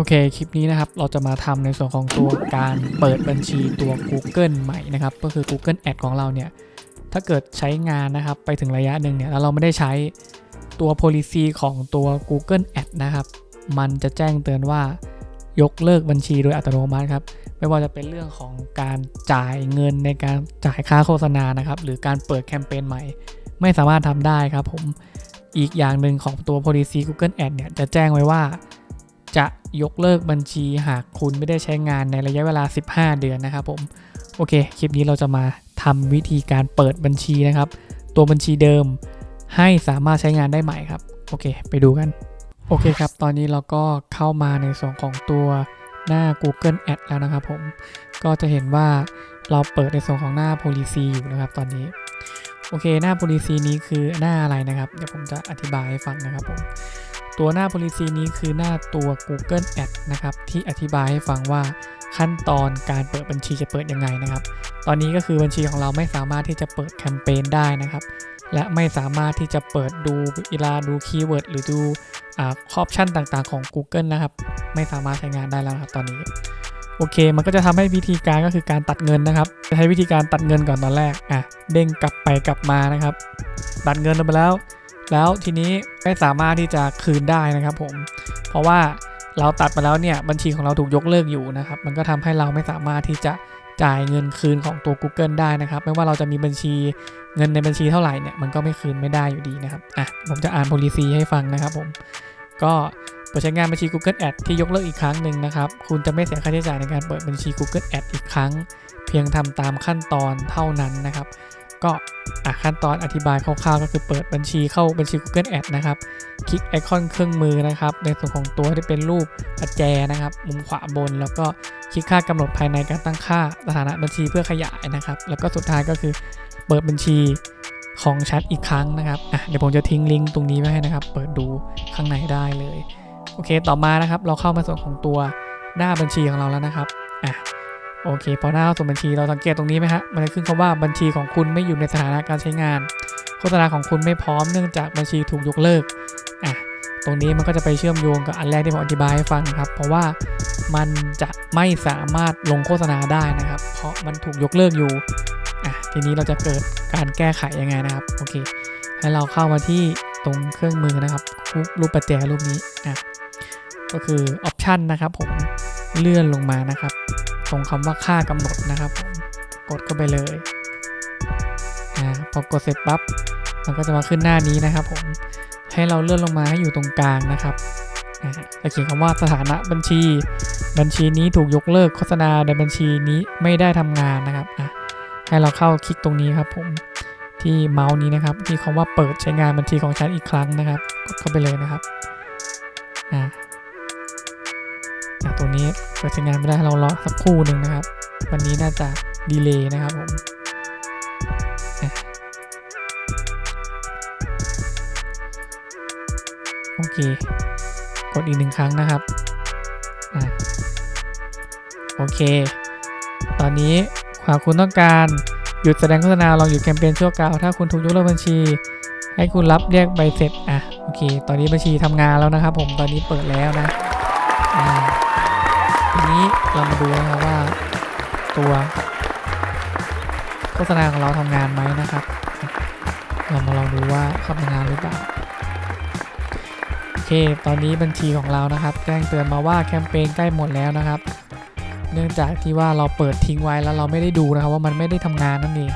โอเค คลิปนี้นะครับ เราจะมาทำในส่วนของตัวการเปิดบัญชีตัว Google ใหม่นะครับ ก็คือ Google Ad ของเราเนี่ย ถ้าเกิดใช้งานนะครับ ไปถึงระยะหนึ่งเนี่ย แล้วเราไม่ได้ใช้ตัว policy ของตัว Google Ad นะครับ มันจะแจ้งเตือนว่ายกเลิกบัญชีโดยอัตโนมัติครับ ไม่ว่าจะเป็นเรื่องของการจ่ายเงินในการจ่ายค่าโฆษณานะครับ หรือการเปิดแคมเปญใหม่ ไม่สามารถทำได้ครับผม อีกอย่างหนึ่งของตัว policy Google Ad เนี่ย จะแจ้งไว้ว่าจะ ยกเลิกบัญชีหากคุณไม่ได้ใช้งานในระยะเวลา 15 เดือนนะครับผม โอเค คลิปนี้เราจะมาทำวิธีการเปิดบัญชีนะครับ ตัวบัญชีเดิมให้สามารถใช้งานได้ใหม่ครับ โอเค ไปดูกัน โอเคครับ ตอนนี้เราก็เข้ามาในส่วนของตัวหน้า Google Ad แล้วนะครับผม ก็จะเห็นว่าเราเปิดในส่วนของหน้า policy อยู่นะครับตอนนี้ โอเค หน้า policy นี้คือหน้าอะไรนะครับ เดี๋ยวผมจะอธิบายให้ฟังนะครับผม ตัวหน้า policy นี้คือหน้าตัว Google Ad นะครับ ที่อธิบายให้ฟังว่าขั้นตอนการเปิดบัญชีจะเปิดยังไงนะครับ ตอนนี้ก็คือบัญชีของเราไม่สามารถที่จะเปิดแคมเปญได้นะครับ และไม่สามารถที่จะเปิดดูเวลาดูคีย์เวิร์ดหรือดูอ่าอปชั่นต่างๆของ Google นะครับ ไม่สามารถใช้งานได้แล้วครับตอนนี้ โอเค มันก็จะทำให้วิธีการก็คือการตัดเงินนะครับ จะใช้วิธีการตัดเงินก่อนตอนแรก อะ เด้งกลับไปกลับมานะครับ ตัดเงินลงไปแล้ว แล้วทีนี้ไม่สามารถที่จะคืนได้นะครับผม เพราะว่าเราตัดไปแล้วเนี่ยบัญชีของเราถูกยกเลิกอยู่นะครับ มันก็ทำให้เราไม่สามารถที่จะจ่ายเงินคืนของตัว Google ได้นะครับ ไม่ว่าเราจะมีบัญชีเงินในบัญชีเท่าไหร่เนี่ยมันก็ไม่คืนไม่ได้อยู่ดีนะครับอะผมจะอ่าน policy ให้ฟังนะครับผมก็เปิดใช้งานบัญชี Google Ad ที่ยกเลิกอีกครั้งหนึ่งนะครับ คุณจะไม่เสียค่าใช้จ่ายในการเปิดบัญชี Google Ad อีกครั้ง เพียงทำตามขั้นตอนเท่านั้นนะครับ ก็อะขั้นตอนอธิบายคร่าวๆ ก็คือเปิดบัญชีเข้าบัญชี Google Ad นะครับ คลิกไอคอนเครื่องมือนะครับ ในส่วนของตัวที่เป็นรูปปัจแจนะครับ มุมขวาบน แล้วก็คลิกค่ากำหนดภายในการตั้งค่าสถานะบัญชีเพื่อขยายนะครับ แล้วก็สุดท้ายก็คือเปิดบัญชีของชัดอีกครั้งนะครับอะเดี๋ยวผมจะทิ้งลิงก์ตรงนี้ไว้ให้นะครับ เปิดดูข้างในได้เลย โอเค ต่อมานะครับ เราเข้ามาส่วนของตัวหน้าบัญชีของเราแล้วนะครับอะ โอเค พอหน้าข้าสู่บัญชีเราสังเกตตรงนี้ไหมฮะ มันจะขึ้นคำว่าบัญชีของคุณไม่อยู่ในสถานะการใช้งาน โฆษณาของคุณไม่พร้อมเนื่องจากบัญชีถูกยกเลิก อะ ตรงนี้มันก็จะไปเชื่อมโยงกับอันแรกที่ผมอธิบายให้ฟังครับ เพราะว่ามันจะไม่สามารถลงโฆษณาได้นะครับ เพราะมันถูกยกเลิกอยู่ อะ ทีนี้เราจะเกิดการแก้ไขยังไงนะครับ โอเค ให้เราเข้ามาที่ตรงเครื่องมือนะครับ รูปประแจรูปนี้ อะ ก็คือออปชันนะครับผม เลื่อนลงมานะครับ ตรงคำว่าค่ากำหนดนะครับผมกดเข้าไปเลยอ่าพอกดเสร็จปั๊บมันก็จะมาขึ้นหน้านี้นะครับผมให้เราเลื่อนลงมาให้อยู่ตรงกลางนะครับอ่าจะเขียนคำว่าสถานะบัญชี บัญชีนี้ถูกยกเลิกโฆษณาในบัญชีนี้ไม่ได้ทำงานนะครับอะให้เราเข้าคลิกตรงนี้ครับผมที่เมาส์นี้นะครับที่คำว่าเปิดใช้งานบัญชีของฉันอีกครั้งนะครับ กดเข้าไปเลยนะครับอ่า ตัวนี้เปิดใช้งานไม่ได้เรารอสักครู่หนึ่งนะครับ วันนี้น่าจะดีเลย์นะครับผมโอเค กดอีกหนึ่งครั้งนะครับอโอเค ตอนนี้หากคุณต้องการหยุดแสดงโฆษณาลองหยุดแคมเปญชั่วคราว ถ้าคุณถูกยกเลิกบัญชี ให้คุณรับเรียกใบเสร็จ อะ โอเค ตอนนี้บัญชีทำงานแล้วนะครับผม ตอนนี้เปิดแล้วนะ อ่า ทีนี้เรามาดูนะครับว่าตัวโฆษณาของเราทำงานไหมนะครับ เรามาลองดูว่าเขาทำงานหรือเปล่าโอเค ตอนนี้บัญชีของเรานะครับ แจ้งเตือนมาว่าแคมเปญใกล้หมดแล้วนะครับ เนื่องจากที่ว่าเราเปิดทิ้งไว้แล้วเราไม่ได้ดูนะครับว่ามันไม่ได้ทำงานนั่นเอง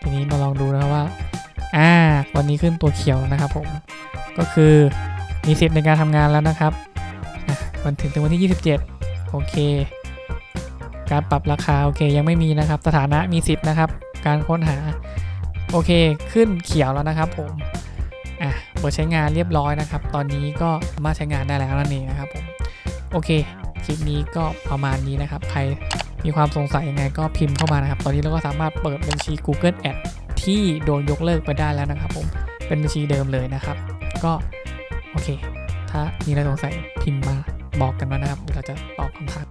ทีนี้มาลองดูนะครับว่าอ่าวันนี้ขึ้นตัวเขียวนะครับผมก็คือมีสิทธิ์ในการทำงานแล้วนะครับ วันถึงถึงวันที่ 27 โอเค การปรับราคา โอเค ยังไม่มีนะครับ สถานะมีสิทธิ์นะครับ การค้นหา โอเค ขึ้นเขียวแล้วนะครับผม อะเปิดใช้งานเรียบร้อยนะครับ ตอนนี้ก็สามารถใช้งานได้แล้วนั่นเองนะครับผม โอเค คลิปนี้ก็ประมาณนี้นะครับ ใครมีความสงสัยยังไงก็พิมพ์เข้ามานะครับ ตอนนี้เราก็สามารถเปิดบัญชี Google Ad ที่โดนยกเลิกไปได้แล้วนะครับผม เป็นบัญชีเดิมเลยนะครับ ก็โอเค ถ้ามีอะไรสงสัยพิมพ์มา บอกกันมานะครับเดี๋ยวเราจะตอบคำถาม